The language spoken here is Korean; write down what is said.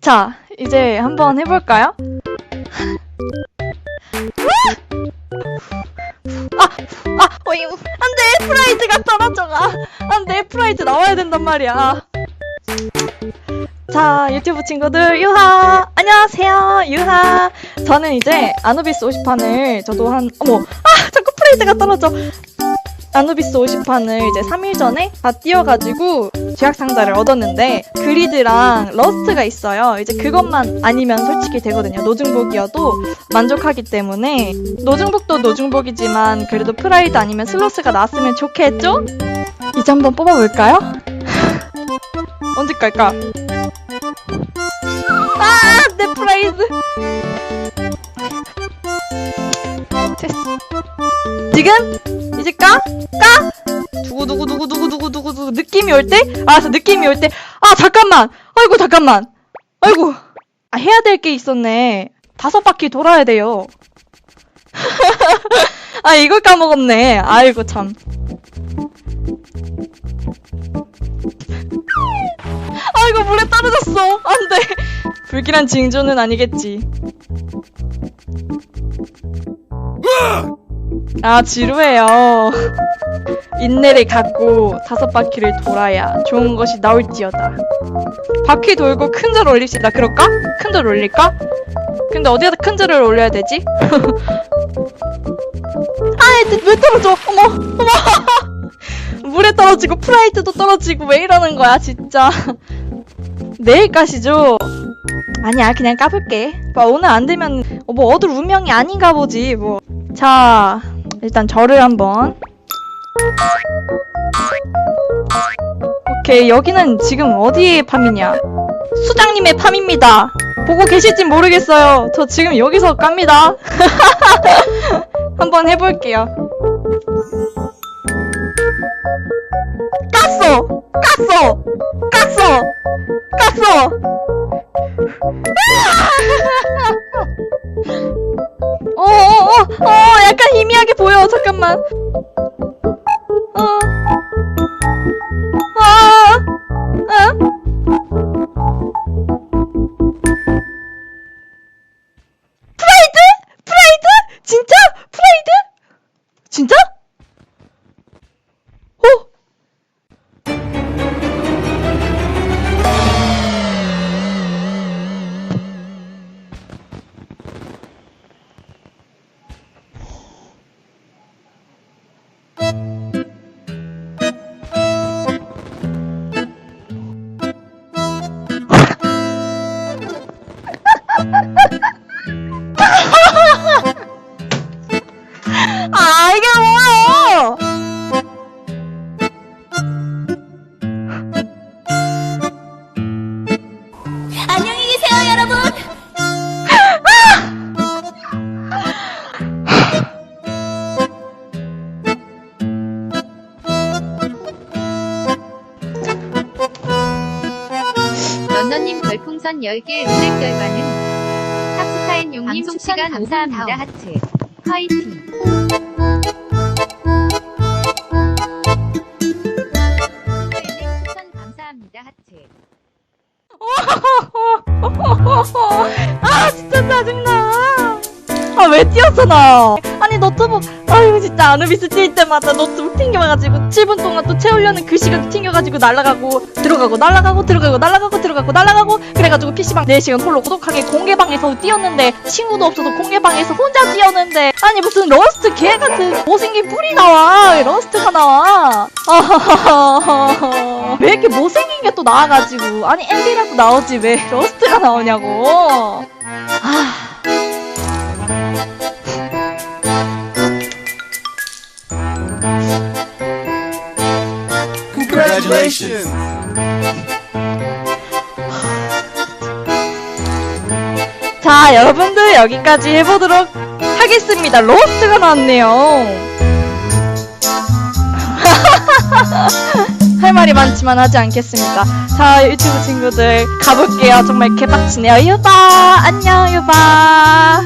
자, 이제 한번 해볼까요? 아, 아, 어이, 안 돼! 프라이드가 떨어져가! 안 돼! 프라이드 나와야 된단 말이야. 자, 유튜브 친구들, 유하! 안녕하세요, 유하! 저는 이제 아누비스 50판을 저도 한, 어머! 아! 자꾸 프라이드가 떨어져! 아누비스 50판을 이제 3일 전에 다 띄워가지고 제약 상자를 얻었는데 그리드랑 러스트가 있어요. 이제 그것만 아니면 솔직히 되거든요. 노중복이어도 만족하기 때문에 노중복도 노중복이지만 그래도 프라이드 아니면 슬로스가 나왔으면 좋겠죠? 이제 한번 뽑아볼까요? 언제 깔까? 아, 내 프라이드. 됐어. 지금? 이제 까? 까? 두구두구두구두구두구두구 느낌이 올 때? 알았어 느낌이 올 때. 아 잠깐만. 아이고 잠깐만. 아이고. 아 해야 될 게 있었네. 다섯 바퀴 돌아야 돼요. 아 이걸 까먹었네. 아이고 참. 아이고 물에 떨어졌어. 안돼. 불길한 징조는 아니겠지. 아 지루해요. 인내를 갖고 다섯 바퀴를 돌아야 좋은 것이 나올지어다. 바퀴 돌고 큰 절 올립시다. 그럴까? 큰 절 올릴까? 근데 어디에다 큰 절을 올려야 되지? 아, 왜 떨어져? 어머, 어머. 물에 떨어지고 프라이드도 떨어지고 왜 이러는 거야, 진짜. 내일 까시죠? 아니야, 그냥 까볼게. 뭐, 오늘 안 되면 뭐 어들 운명이 아닌가 보지, 뭐. 자, 일단 절을 한번. 오케이, 여기는 지금 어디의 팜이냐? 수장님의 팜입니다. 보고 계실진 모르겠어요. 저 지금 여기서 깝니다. 한번 해볼게요. 깠어! 깠어! 깠어! 깠어! 어, 어, 어, 어, 약간 희미하게 보여. 잠깐만. 어. 아, 아. 프라이드? 프라이드? 진짜? 별풍선 10개 은행 결과는 탑스타인 용님 방송 시간 시간 감사합니다. 하트 화이팅 추천 감사합니다 하트 아, 진짜 짜증나. 아, 왜 뛰었어, 나? 아니, 노트북, 아유, 진짜 아누비스 뛸 때마다 노트북 튕겨가지고 7분 동안 또 채우려는 그 시간 튕겨가지고 날아가고, 들어가고, 날아가고, 들어가고, 날아가고, 들어가고, 날아가고, 그래가지고 PC방 4시간 홀로 고독하게 공개방에서 뛰었는데, 친구도 없어서 공개방에서 혼자 뛰었는데, 아니, 무슨 러스트 개 같은 못생긴 뿔이 나와. 왜 러스트가 나와. 왜 이렇게 못생긴 게 또 나와가지고. 아니, 엠비라도 나오지. 왜 러스트가 나오냐고. 아. Congratulations! 자, 여러분들 여기까지 해보도록 하겠습니다. 로스트가 나왔네요. 할 말이 많지만 하지 않겠습니다. 자, 유튜브 친구들 가볼게요. 정말 개빡치네요. 유바! 안녕, 유바!